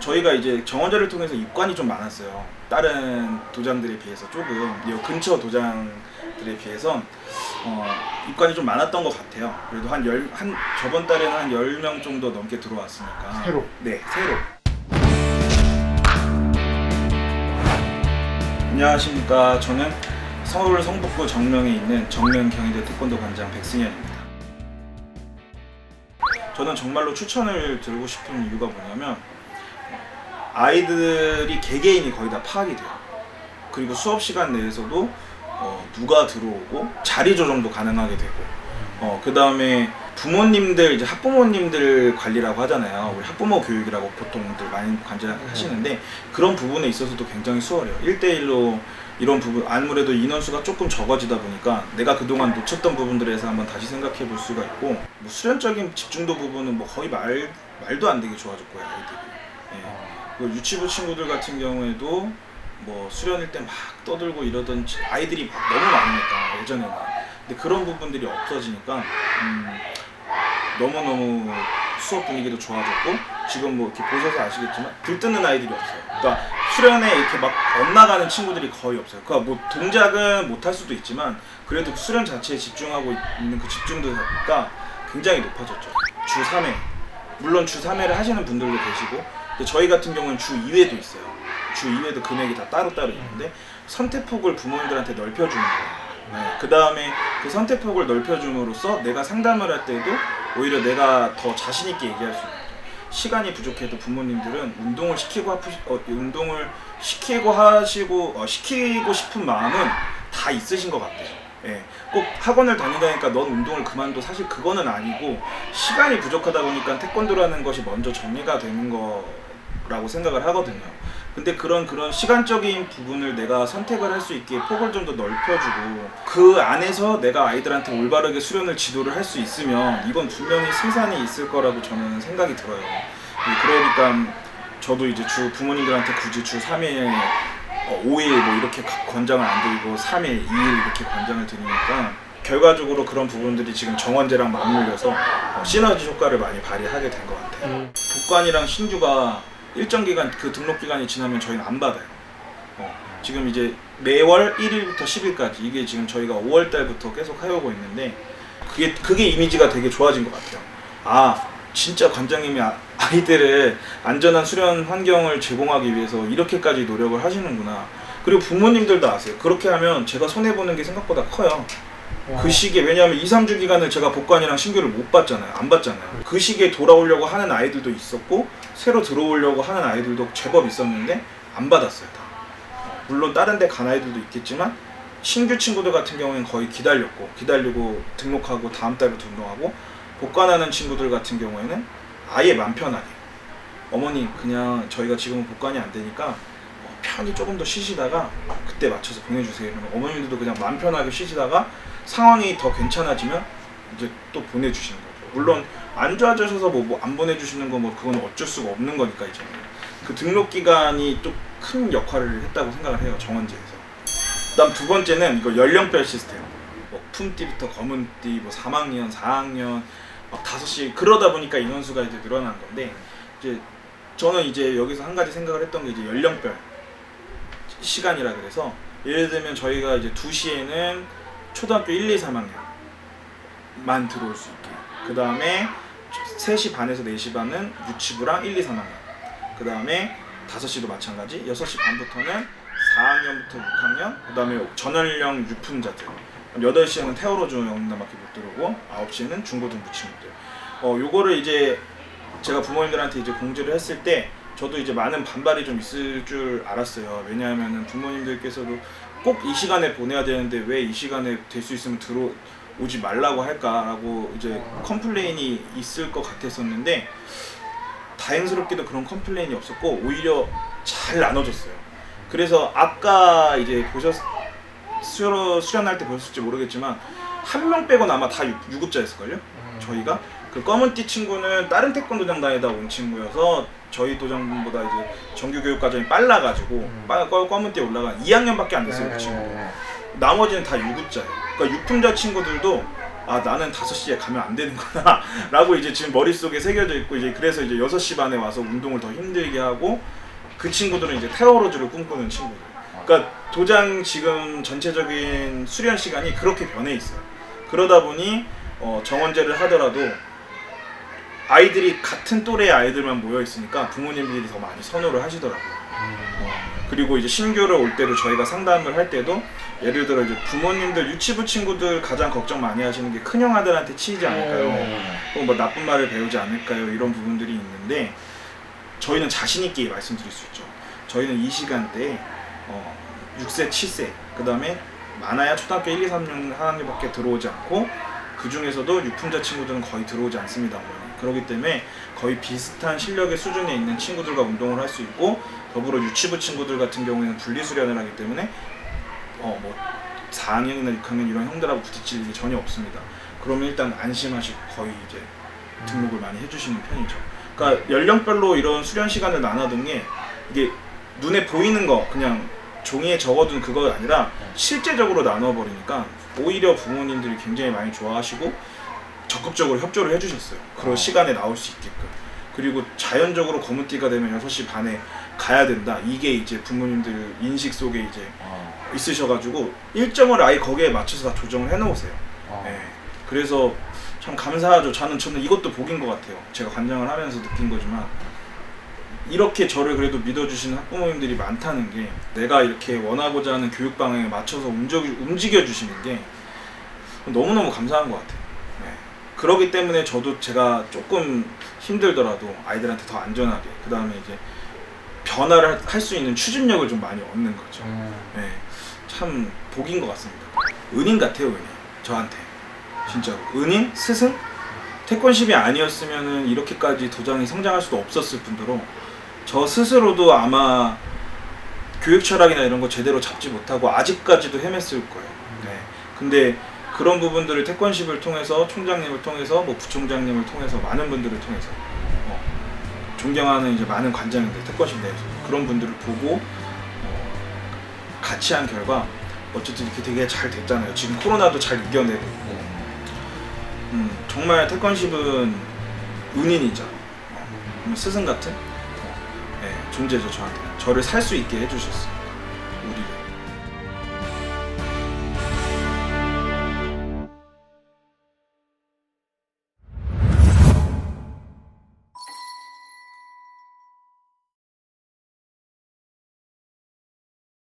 저희가 이제 정원제를 통해서 입관이 좀 많았어요. 다른 도장들에 비해서 조금 이 근처 도장들에 비해서 어, 입관이 좀 많았던 것 같아요. 그래도 한 열 한 저번 달에는 한 10명 정도 넘게 들어왔으니까. 새로? 네, 새로. 안녕하십니까. 저는 서울 성북구 정명에 있는 정명 경희대 태권도 관장 백승현입니다. 저는 정말로 추천을 드리고 싶은 이유가 뭐냐면 아이들이 개개인이 거의 다 파악이 돼요. 그리고 수업 시간 내에서도 어, 누가 들어오고 자리 조정도 가능하게 되고 어, 그 다음에 부모님들 이제 학부모님들 관리라고 하잖아요. 우리 학부모 교육이라고 보통들 많이 관절하시는데 그런 부분에 있어서도 굉장히 수월해요. 1대1로 이런 부분 아무래도 인원수가 조금 적어지다 보니까 내가 그동안 놓쳤던 부분들에서 한번 다시 생각해 볼 수가 있고 뭐 수련적인 집중도 부분은 뭐 거의 말 말도 안 되게 좋아졌고요 아이들이. 예. 그 유치부 친구들 같은 경우에도 뭐 수련일 때 막 떠들고 이러던 치- 아이들이 막 너무 많으니까 예전에는. 근데 그런 부분들이 없어지니까 음, 너무너무 수업 분위기도 좋아졌고 지금 뭐 이렇게 보셔서 아시겠지만 들뜨는 아이들이 없어요. 그러니까 수련에 이렇게 막 엇나가는 친구들이 거의 없어요. 그러니까 뭐 동작은 못 할 수도 있지만 그래도 수련 자체에 집중하고 있는 그 집중도가 굉장히 높아졌죠. 주 3회. 물론 주 3회를 하시는 분들도 계시고 근데 저희 같은 경우는 주 2회도 있어요. 주 2회도 금액이 다 따로따로 있는데 선택폭을 부모님들한테 넓혀주는 거예요. 네. 그 다음에 그 선택폭을 넓혀줌으로써 내가 상담을 할 때도 오히려 내가 더 자신있게 얘기할 수 있는. 시간이 부족해도 부모님들은 운동을 시키고 하프, 어, 운동을 시키고 하시고 어, 시키고 싶은 마음은 다 있으신 것 같아요. 예, 꼭 학원을 다니다니까 넌 운동을 그만둬 사실 그거는 아니고 시간이 부족하다 보니까 태권도라는 것이 먼저 정리가 되는 거라고 생각을 하거든요. 근데 그런 그런 시간적인 부분을 내가 선택을 할 수 있게 폭을 좀 더 넓혀주고 그 안에서 내가 아이들한테 올바르게 수련을 지도를 할 수 있으면 이건 분명히 승산이 있을 거라고 저는 생각이 들어요. 그러니까 저도 이제 주 부모님들한테 굳이 주 3일 어, 5일 뭐 이렇게 가- 권장을 안 드리고 3일, 2일 이렇게 권장을 드리니까 결과적으로 그런 부분들이 지금 정원제랑 맞물려서 어, 시너지 효과를 많이 발휘하게 된 것 같아요. 복관이랑 신규가 일정 기간 그 등록 기간이 지나면 저희는 안 받아요. 어, 지금 이제 매월 1일부터 10일까지 이게 지금 저희가 5월 달부터 계속 해오고 있는데 그게 그게 이미지가 되게 좋아진 것 같아요. 아 진짜 관장님이 아, 아이들을 안전한 수련 환경을 제공하기 위해서 이렇게까지 노력을 하시는구나. 그리고 부모님들도 아세요. 그렇게 하면 제가 손해 보는 게 생각보다 커요. 그 시기에 왜냐하면 2, 3주 기간을 제가 복관이랑 신규를 못 받잖아요. 안 받잖아요. 그 시기에 돌아오려고 하는 아이들도 있었고 새로 들어오려고 하는 아이들도 제법 있었는데 안 받았어요. 다. 물론 다른 데 간 아이들도 있겠지만 신규 친구들 같은 경우에는 거의 기다렸고 기다리고 등록하고 다음 달부터 운동하고 복관하는 친구들 같은 경우에는 아예 맘 편하게 어머니 그냥 저희가 지금은 복관이 안 되니까 어, 편히 조금 더 쉬시다가 그때 맞춰서 보내주세요. 그러면 어머님들도 그냥 맘 편하게 쉬시다가 상황이 더 괜찮아지면 이제 또 보내주시는 거죠. 물론 안 좋아지셔서 뭐 안 보내주시는 거 뭐 그건 어쩔 수가 없는 거니까 이제 그 등록 기간이 또 큰 역할을 했다고 생각을 해요 정원제에서. 그다음 두 번째는 이거 연령별 시스템. 뭐 품띠부터 검은띠, 뭐 3학년, 4학년, 막 5시 그러다 보니까 인원수가 이제 늘어난 건데 이제 저는 이제 여기서 한 가지 생각을 했던 게 이제 연령별 시간이라 그래서 예를 들면 저희가 이제 2시에는 초등학교 1, 2, 3학년만 들어올 수 있게. 그 다음에 3시 반에서 4시 반은 유치부랑 1, 2, 3학년. 그 다음에 5시도 마찬가지 6시 반부터는 4학년부터 6학년 그 다음에 전연령 유품자들 8시에는 태어로조 영남밖에 못 들어오고 9시에는 중고등부 친구들 어 요거를 이제 제가 부모님들한테 이제 공지를 했을 때 저도 이제 많은 반발이 좀 있을 줄 알았어요. 왜냐하면은 부모님들께서도 꼭 이 시간에 보내야 되는데 왜 이 시간에 될 수 있으면 들어 오지 말라고 할까라고 이제 컴플레인이 있을 것 같았었는데 다행스럽게도 그런 컴플레인이 없었고 오히려 잘 나눠졌어요. 그래서 아까 이제 보셨 수련 수련할 때 보셨을지 모르겠지만 한 명 빼고는 아마 다 유- 유급자였을걸요. 저희가 그 검은 띠 친구는 다른 태권도장 다니다 온 친구여서 저희 도장보다 이제 정규 교육 과정이 빨라가지고 빨 검- 검은 띠에 올라간 2학년밖에 안 됐어요 그 친구. 나머지는 다 유급자예요. 그러니까 유품자 친구들도 아 나는 5시에 가면 안 되는구나 라고 이제 지금 머릿속에 새겨져 있고 이제 그래서 이제 6시 반에 와서 운동을 더 힘들게 하고 그 친구들은 이제 테러로즈를 꿈꾸는 친구들 그러니까 도장 지금 전체적인 수련 시간이 그렇게 변해 있어요 그러다 보니 어, 정원제를 하더라도 아이들이 같은 또래의 아이들만 모여 있으니까 부모님들이 더 많이 선호를 하시더라고요 어, 그리고 이제 신규를 올 때도 저희가 상담을 할 때도 예를 들어 이제 부모님들 유치부 친구들 가장 걱정 많이 하시는 게 큰형 아들한테 치이지 않을까요? 혹은 뭐 나쁜 말을 배우지 않을까요? 이런 부분들이 있는데 저희는 자신 있게 말씀드릴 수 있죠. 저희는 이 시간대에 어, 6세, 7세, 그 다음에 많아야 초등학교 1, 2, 3년 하나님밖에 들어오지 않고 그 중에서도 유품자 친구들은 거의 들어오지 않습니다. 그렇기 때문에 거의 비슷한 실력의 수준에 있는 친구들과 운동을 할 수 있고 더불어 유치부 친구들 같은 경우에는 분리수련을 하기 때문에 어 뭐 4학년이나 6학년 이런 형들하고 부딪힐 일이 전혀 없습니다. 그러면 일단 안심하시고 거의 이제 등록을 많이 해주시는 편이죠. 그러니까 연령별로 이런 수련 시간을 나눠둔 게 이게 눈에 보이는 거 그냥 종이에 적어둔 그거 아니라 실제적으로 나눠버리니까 오히려 부모님들이 굉장히 많이 좋아하시고 적극적으로 협조를 해주셨어요. 그런 어. 시간에 나올 수 있게끔. 그리고 자연적으로 검은띠가 되면 6시 반에 가야 된다. 이게 이제 부모님들 인식 속에 이제 어. 있으셔가지고 일정을 아예 거기에 맞춰서 다 조정을 해놓으세요. 어. 네. 그래서 참 감사하죠. 저는 저는 이것도 복인 것 같아요. 제가 관장을 하면서 느낀 거지만 이렇게 저를 그래도 믿어주시는 학부모님들이 많다는 게 내가 이렇게 원하고자 하는 교육 방향에 맞춰서 움직여, 주시는 게 너무너무 감사한 것 같아요. 네. 그러기 때문에 저도 제가 조금 힘들더라도 아이들한테 더 안전하게 그 다음에 이제 변화를 할 수 있는 추진력을 좀 많이 얻는 거죠. 음. 네, 참 복인 것 같습니다. 은인 같아요, 은인. 저한테 진짜로 은인 스승 태권십이 아니었으면은 이렇게까지 도장이 성장할 수도 없었을 뿐더러 저 스스로도 아마 교육 철학이나 이런 거 제대로 잡지 못하고 아직까지도 헤맸을 거예요. 네. 근데 그런 부분들을 태권십을 통해서 총장님을 통해서 뭐 부총장님을 통해서 많은 분들을 통해서 어, 존경하는 이제 많은 관장님들 태권십 내에서 그런 분들을 보고 어, 같이 한 결과 어쨌든 이렇게 되게 잘 됐잖아요. 지금 코로나도 잘 이겨내고 음, 정말 태권십은 은인이죠. 어, 스승 같은 어, 네, 존재죠 저한테. 저를 살 수 있게 해주셨어요. 우리를.